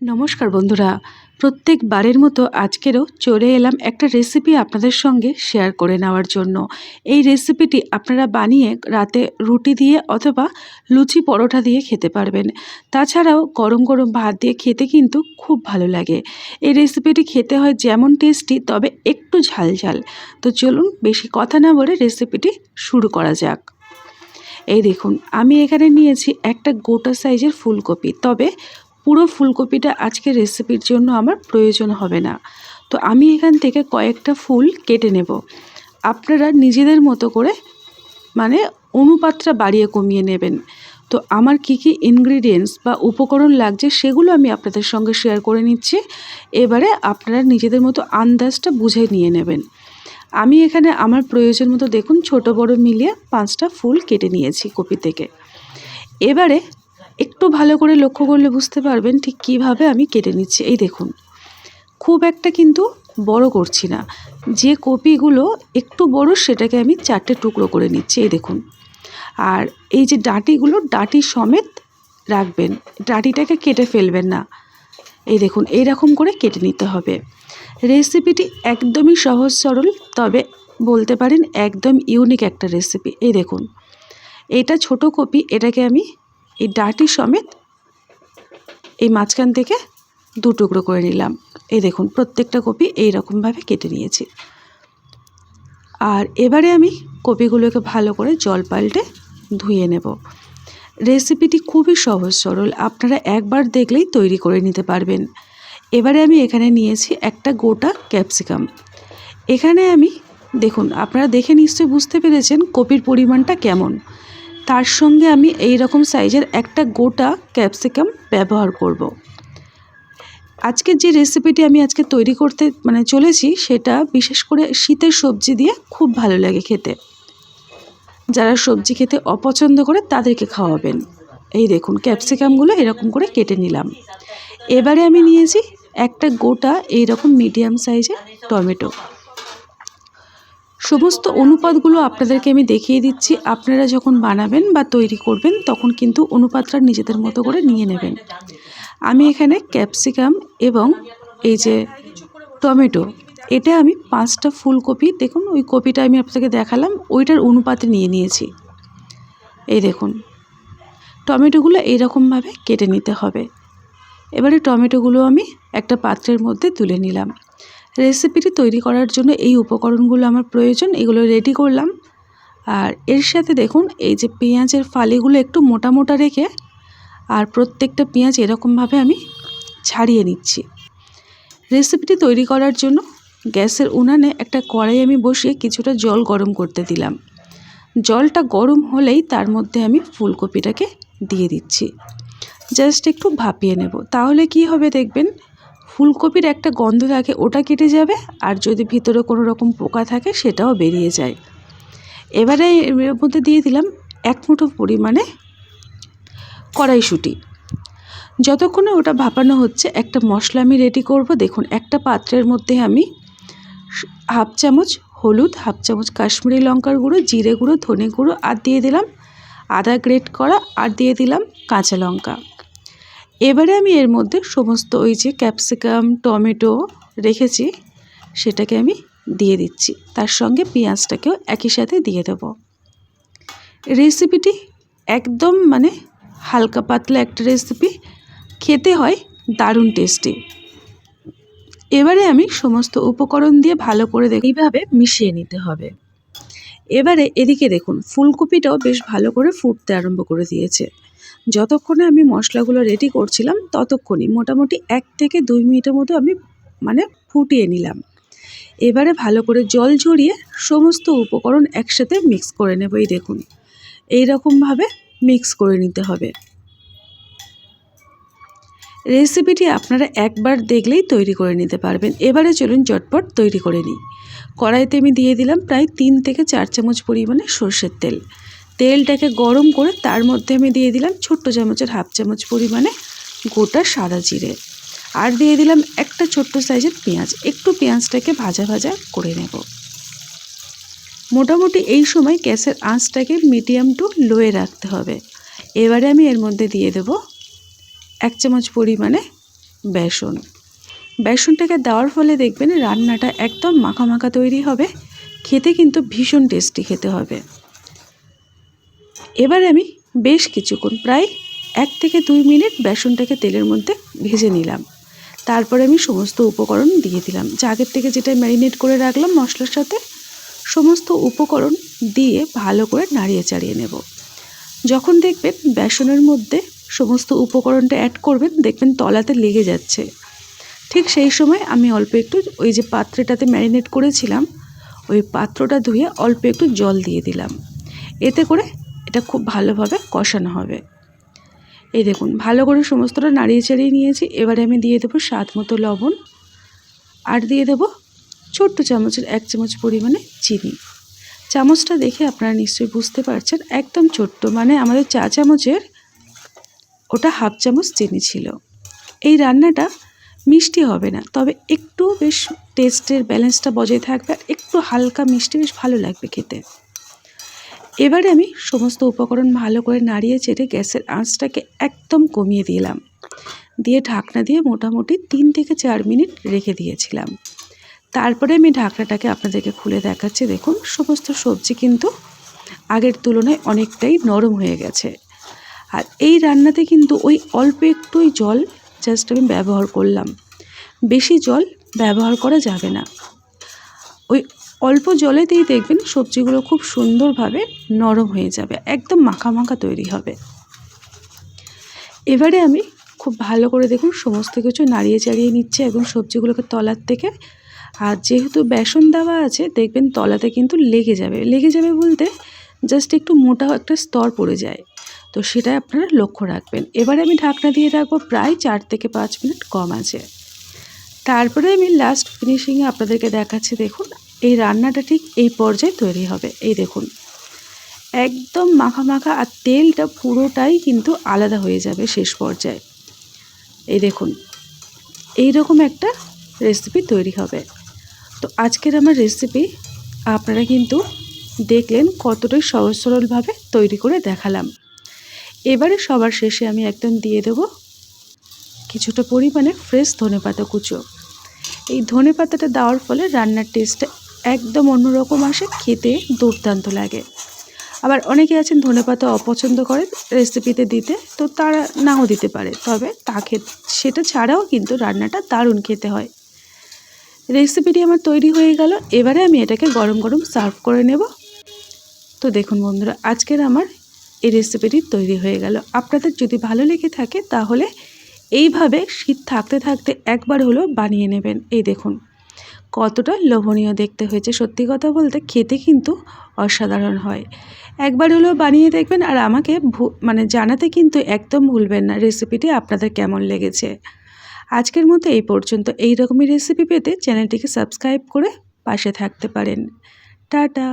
নমস্কার বন্ধুরা। প্রত্যেক বারের মতো আজকেরও চলে এলাম একটা রেসিপি আপনাদের সঙ্গে শেয়ার করে নেওয়ার জন্য। এই রেসিপিটি আপনারা বানিয়ে রাতে রুটি দিয়ে অথবা লুচি পরোটা দিয়ে খেতে পারবেন। তাছাড়াও গরম গরম ভাত দিয়ে খেতে কিন্তু খুব ভালো লাগে। এই রেসিপিটি খেতে হয় যেমন টেস্টি তবে একটু ঝাল ঝাল। তো চলুন বেশি কথা না বলে রেসিপিটি শুরু করা যাক। এই দেখুন, আমি এখানে নিয়েছি একটা গোটা সাইজের ফুলকপি। তবে পুরো ফুলকপিটা আজকে রেসিপির জন্য আমার প্রয়োজন হবে না। তো আমি এখান থেকে কয়েকটা ফুল কেটে নেব। আপনারা নিজেদের মতো করে মানে অনুপাতটা বাড়িয়ে কমিয়ে নেবেন। তো আমার কি কি ইনগ্রিডিয়েন্টস বা উপকরণ লাগছে সেগুলো আমি আপনাদের সঙ্গে শেয়ার করে নিচ্ছি। এবারে আপনারা নিজেদের মতো আন্দাজটা বুঝে নিয়ে নেবেন। আমি এখানে আমার প্রয়োজন মতো দেখুন ছোট বড় মিলিয়ে পাঁচটা ফুল কেটে নিয়েছি কপি থেকে। এবারে একটু ভালো করে লক্ষ্য করলে বুঝতে পারবেন ঠিক কীভাবে আমি কেটে নিচ্ছি। এই দেখুন, খুব একটা কিন্তু বড় করছি না। যে কপিগুলো একটু বড় সেটাকে আমি চারটে টুকরো করে নিচ্ছি, এই দেখুন। আর এই যে ডাঁটিগুলো, ডাঁটি সমেত রাখবেন, ডাঁটিটাকে কেটে ফেলবেন না। এই দেখুন, এইরকম করে কেটে নিতে হবে। রেসিপিটি একদমই সহজ সরল, তবে বলতে পারেন একদম ইউনিক একটা রেসিপি। এই দেখুন, এটা ছোট কপি, এটাকে আমি এই ডাটি সমেত এই মাঝখান থেকে দু টুকরো করে নিলাম। এই দেখুন, প্রত্যেকটা কপি এই রকমভাবে কেটে নিয়েছি। আর এবারে আমি কপিগুলোকে ভালো করে জল পাল্টে ধুয়ে নেব। রেসিপিটি খুবই সহজ, সরল। আপনারা একবার দেখলেই তৈরি করে নিতে পারবেন। এবারে আমি এখানে নিয়েছি একটা গোটা ক্যাপসিকাম। এখানে আমি, দেখুন, আপনারা দেখে নিশ্চয়ই বুঝতে পেরেছেন কপির পরিমাণটা কেমন। তার সঙ্গে আমি এই রকম সাইজের একটা গোটা ক্যাপসিকাম ব্যবহার করব। আজকের যে রেসিপিটি আমি আজকে তৈরি করতে মানে চলেছি, সেটা বিশেষ করে শীতের সবজি দিয়ে খুব ভালো লাগে খেতে। যারা সবজি খেতে অপছন্দ করে, তাদেরকে খাওয়াবেন। এই দেখুন, ক্যাপসিকামগুলো এরকম করে কেটে নিলাম। এবারে আমি নিয়েছি একটা গোটা এই রকম মিডিয়াম সাইজের টমেটো। সমস্ত অনুপাতগুলো আপনাদেরকে আমি দেখিয়ে দিচ্ছি। আপনারা যখন বানাবেন বা তৈরি করবেন, তখন কিন্তু অনুপাতটা নিজেদের মতো করে নিয়ে নেবেন। আমি এখানে ক্যাপসিকাম এবং এই যে টমেটো, এটা আমি পাঁচটা ফুলকপি, দেখুন ওই কপিটা আমি আপনাকে দেখালাম, ওইটার অনুপাতে নিয়ে নিয়েছি। এই দেখুন, টমেটোগুলো এইরকমভাবে কেটে নিতে হবে। এবারে টমেটোগুলো আমি একটা পাত্রের মধ্যে তুলে নিলাম। রেসিপিটি তৈরি করার জন্য এই উপকরণগুলো আমার প্রয়োজন, এগুলো রেডি করলাম। আর এর সাথে দেখুন, এই যে পেঁয়াজের ফালিগুলো একটু মোটা মোটা রেখে, আর প্রত্যেকটা পেঁয়াজ এরকমভাবে আমি ছাড়িয়ে নিচ্ছি। রেসিপিটি তৈরি করার জন্য গ্যাসের উনানে একটা কড়াই আমি বসিয়ে কিছুটা জল গরম করতে দিলাম। জলটা গরম হলেই তার মধ্যে আমি ফুলকপিটাকে দিয়ে দিচ্ছি। জাস্ট একটু ভাপিয়ে নেব। তাহলে কি হবে দেখবেন ফুলকপির একটা গন্ধ থাকে, ওটা কেটে যাবে আর যদি ভিতরে কোনো রকম পোকা থাকে সেটাও বেরিয়ে যায়। এবারে এর মধ্যে দিয়ে দিলাম এক মুঠো পরিমাণে কড়াইশুঁটি। যতক্ষণে ওটা ভাপানো হচ্ছে, একটা মশলা আমি রেডি করব। দেখুন, একটা পাত্রের মধ্যে আমি হাফ চামচ হলুদ, হাফ চামচ কাশ্মীরি লঙ্কার গুঁড়ো, জিরে গুঁড়ো, ধনে গুঁড়ো আর দিয়ে দিলাম আদা গ্রেট করা আর দিয়ে দিলাম কাঁচা লঙ্কা। এবারে আমি এর মধ্যে সমস্ত ওই যে ক্যাপসিকাম, টমেটো রেখেছি, সেটাকে আমি দিয়ে দিচ্ছি। তার সঙ্গে পেঁয়াজটাকেও একই সাথে দিয়ে দেব। রেসিপিটি একদম মানে হালকা পাতলা একটা রেসিপি, খেতে হয় দারুণ টেস্টি। এবারে আমি সমস্ত উপকরণ দিয়ে ভালো করে দেখি এইভাবে মিশিয়ে নিতে হবে। এবারে এদিকে দেখুন, ফুলকপিটাও বেশ ভালো করে ফুটতে আরম্ভ করে দিয়েছে। যতক্ষণে আমি মশলাগুলো রেডি করছিলাম ততক্ষণই মোটামুটি এক থেকে দুই মিনিটের মতো আমি মানে ফুটিয়ে নিলাম। এবারে ভালো করে জল ঝরিয়ে সমস্ত উপকরণ একসাথে মিক্স করে নেব, এই দেখুন। এই রকমভাবে মিক্স করে নিতে হবে। রেসিপিটি আপনারা একবার দেখলেই তৈরি করে নিতে পারবেন। এবারে চলুন চটপট তৈরি করে নিই। কড়াইতে আমি দিয়ে দিলাম প্রায় তিন থেকে চার চামচ পরিমাণে সর্ষের তেল। তেলটাকে গরম করে তার মধ্যে আমি দিয়ে দিলাম ছোট্ট চামচের হাফ চামচ পরিমাণে গোটা সাদা জিরে। আর দিয়ে দিলাম একটা ছোট্ট সাইজের পেঁয়াজ। একটু পেঁয়াজটাকে ভাজা ভাজা করে নেব। মোটামুটি এই সময় গ্যাসের আঁচটাকে মিডিয়াম টু লোয়ে রাখতে হবে। এবারে আমি এর মধ্যে দিয়ে দেব এক চামচ পরিমাণে বেসন। বেসনটাকে দেওয়ার ফলে দেখবেন রান্নাটা একদম মাখা মাখা তৈরি হবে। খেতে কিন্তু ভীষণ টেস্টি খেতে হবে। এবার আমি বেশ কিছুক্ষণ, প্রায় এক থেকে দুই মিনিট বেসনটাকে তেলের মধ্যে ভেজে নিলাম। তারপরে আমি সমস্ত উপকরণ দিয়ে দিলাম। যে আগের থেকে যেটা ম্যারিনেট করে রাখলাম মশলার সাথে, সমস্ত উপকরণ দিয়ে ভালো করে নাড়িয়ে চাড়িয়ে নেব। যখন দেখবেন বেসনের মধ্যে সমস্ত উপকরণটা অ্যাড করবেন, দেখবেন তলাতে লেগে যাচ্ছে। ঠিক সেই সময় আমি অল্প একটু ওই যে পাত্রটাতে ম্যারিনেট করেছিলাম, ওই পাত্রটা ধুয়ে অল্প একটু জল দিয়ে দিলাম। এতে করে এটা খুব ভালোভাবে কষানো হবে। এই দেখুন, ভালো করে সমস্তটা নাড়িয়ে চাড়িয়ে নিয়েছি। এবারে আমি দিয়ে দেবো স্বাদ মতো লবণ। আর দিয়ে দেবো ছোট্ট চামচের এক চামচ পরিমাণে চিনি। চামচটা দেখে আপনারা নিশ্চয়ই বুঝতে পারছেন, একদম ছোট্ট। মানে আমাদের চা চামচের ওটা হাফ চামচ চিনি ছিল। এই রান্নাটা মিষ্টি হবে না, তবে একটু বেশ টেস্টের ব্যালেন্সটা বজায় থাকবে আর একটু হালকা মিষ্টি বেশ ভালো লাগবে খেতে। এবারে আমি সমস্ত উপকরণ ভালো করে নাড়িয়ে চেড়ে গ্যাসের আঁচটাকে একদম কমিয়ে দিলাম। দিয়ে ঢাকনা দিয়ে মোটামুটি তিন থেকে চার মিনিট রেখে দিয়েছিলাম। তারপরে আমি ঢাকনাটাকে আপনাদেরকে খুলে দেখাচ্ছি। দেখুন, সমস্ত সবজি কিন্তু আগের তুলনায় অনেকটাই নরম হয়ে গেছে। আর এই রান্নাতে কিন্তু ওই অল্প একটুই জল জাস্ট আমি ব্যবহার করলাম। বেশি জল ব্যবহার করা যাবে না। ওই অল্প জলেতেই দেখবেন সবজিগুলো খুব সুন্দরভাবে নরম হয়ে যাবে, একদম মাখা মাখা তৈরি হবে। এবারে আমি খুব ভালো করে দেখুন সমস্ত কিছু নাড়িয়ে চাড়িয়ে নিচ্ছে এবং সবজিগুলোকে তলার থেকে, আর যেহেতু বেসন দেওয়া আছে, দেখবেন তলাতে কিন্তু লেগে যাবে। লেগে যাবে বলতে জাস্ট একটু মোটা একটা স্তর পড়ে যায়, তো সেটা আপনারা লক্ষ্য রাখবেন। এবারে আমি ঢাকনা দিয়ে রাখব, প্রায় চার থেকে পাঁচ মিনিট কম আছে। তারপরে আমি লাস্ট ফিনিশিংয়ে আপনাদেরকে দেখাচ্ছি দেখুন এই রান্নাটা ঠিক এই পর্যায়ে তৈরি হবে। এই দেখুন। একদম মাখা মাখা আর তেলটা পুরোটাই কিন্তু আলাদা হয়ে যাবে শেষ পর্যায়ে। এই দেখুন এই রকম একটা রেসিপি তৈরি হবে। তো আজকের আমার রেসিপি আপনারা কিন্তু দেখলেন কতটাই সহজ সরলভাবে তৈরি করে দেখালাম। এবারে সবার শেষে আমি একদম দিয়ে দেব কিছুটা পরিমাণে ফ্রেশ ধনে পাতা কুচো। এই ধনে পাতাটা দেওয়ার ফলে রান্নার টেস্টটা একদম অন্যরকম আসে, খেতে দুর্দান্ত লাগে। আবার অনেকে আছেন ধনে পাতা অপছন্দ করে রেসিপিতে দিতে, তো তারা নাও দিতে পারে। তবে তা সেটা ছাড়াও কিন্তু রান্নাটা দারুণ খেতে হয়। রেসিপিটি আমার তৈরি হয়ে গেল, এবারে আমি এটাকে গরম গরম সার্ভ করে নেব। তো দেখুন বন্ধুরা, আজকের আমার এই রেসিপিটি তৈরি হয়ে গেল। আপনাদের যদি ভালো লেগে থাকে, তাহলে এইভাবে শীত থাকতে থাকতে একবার হলো বানিয়ে নেবেন। এই দেখুন। কতটা লোভনীয় দেখতে হয়েছে। সত্যি কথা বলতে খেতে কিন্তু অসাধারণ হয়। একবার হলেও বানিয়ে দেখবেন আর আমাকে মানে জানাতে কিন্তু একদম ভুলবেন না। রেসিপিটি আপনাদের কেমন লেগেছে? আজকের মতো এই পর্যন্ত। এই রকমই রেসিপি পেতে চ্যানেলটিকে সাবস্ক্রাইব করে পাশে থাকতে পারেন। টাটা!